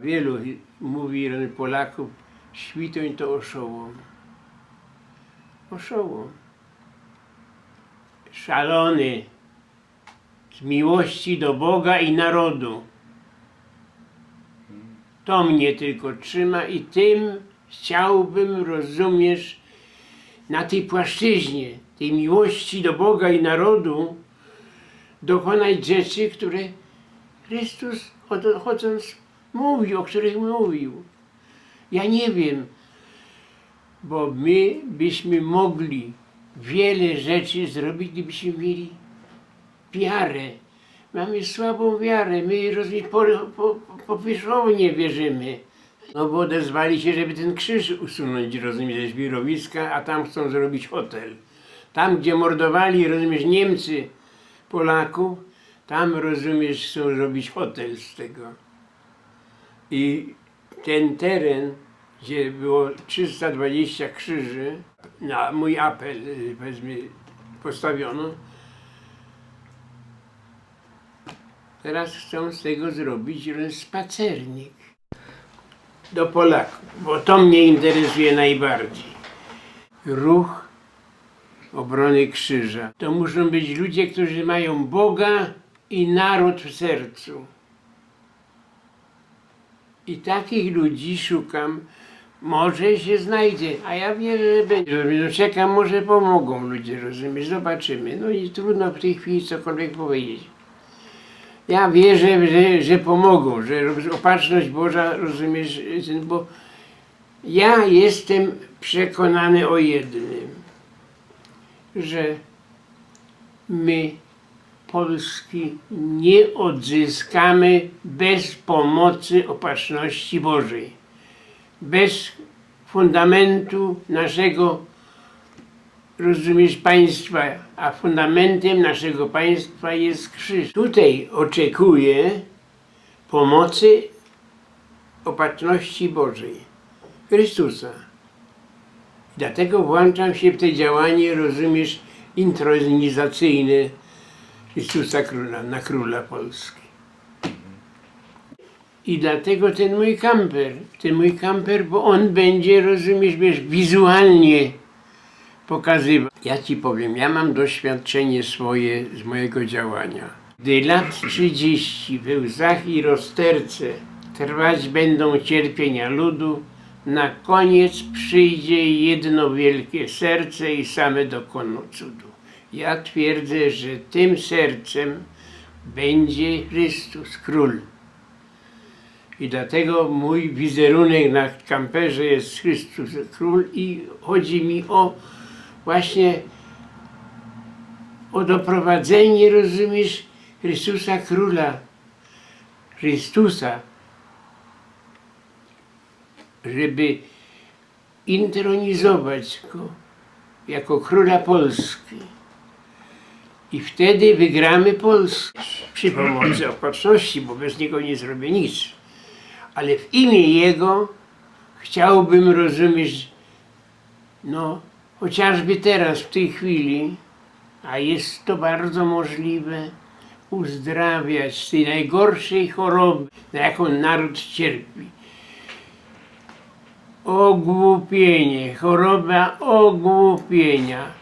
Wielu mówi Polaków, świtoń to oszołom. Oszołom. Szalony z miłości do Boga i narodu. To mnie tylko trzyma i tym chciałbym, rozumiesz, na tej płaszczyźnie, tej miłości do Boga i narodu dokonać rzeczy, które Chrystus chodząc mówił, o których mówił. Ja nie wiem, bo my byśmy mogli wiele rzeczy zrobić, gdybyśmy mieli wiarę. Mamy słabą wiarę, my rozumiesz, po, po, powierzchownie wierzymy. No bo odezwali się, żeby ten krzyż usunąć, rozumiesz, ze zbiorowiska, a tam chcą zrobić hotel. Tam, gdzie mordowali, rozumiesz, Niemcy Polaków, tam, rozumiesz, chcą zrobić hotel z tego. I ten teren, gdzie było 320 krzyży, na mój apel, y, powiedzmy, postawiono, teraz chcą z tego zrobić spacernik do Polaków, bo to mnie interesuje najbardziej. Ruch obrony krzyża. To muszą być ludzie, którzy mają Boga i naród w sercu. I takich ludzi szukam. Może się znajdzie, a ja wierzę, że będzie. No czekam, może pomogą ludzie, rozumiesz? Zobaczymy. No i trudno w tej chwili cokolwiek powiedzieć. Ja wierzę, że, że pomogą, że opatrzność Boża, rozumiesz, bo ja jestem przekonany o jednym, że my Polski nie odzyskamy bez pomocy opatrzności Bożej. Bez fundamentu naszego, rozumiesz, państwa, a fundamentem naszego państwa jest krzyż. Tutaj oczekuję pomocy opatrzności Bożej, Chrystusa. Dlatego włączam się w te działanie, rozumiesz, intronizacyjne Chrystusa Króla, na Króla Polski. I dlatego ten mój kamper, ten mój kamper, bo on będzie, rozumiesz, wiesz, wizualnie pokazywał. Ja ci powiem, ja mam doświadczenie swoje z mojego działania. Gdy lat 30 we łzach i rozterce trwać będą cierpienia ludu, na koniec przyjdzie jedno wielkie serce i same dokoną cudu. Ja twierdzę, że tym sercem będzie Chrystus, Król. I dlatego mój wizerunek na kamperze jest Chrystus, Król i chodzi mi o właśnie o doprowadzenie, rozumiesz, Chrystusa Króla, Chrystusa, żeby intronizować Go jako Króla Polski. I wtedy wygramy Polskę przy pomocy opatrzności, bo bez niego nie zrobię nic. Ale w imię Jego chciałbym rozumieć, no, chociażby teraz, w tej chwili, a jest to bardzo możliwe, uzdrawiać z tej najgorszej choroby, na jaką naród cierpi. Ogłupienie, choroba ogłupienia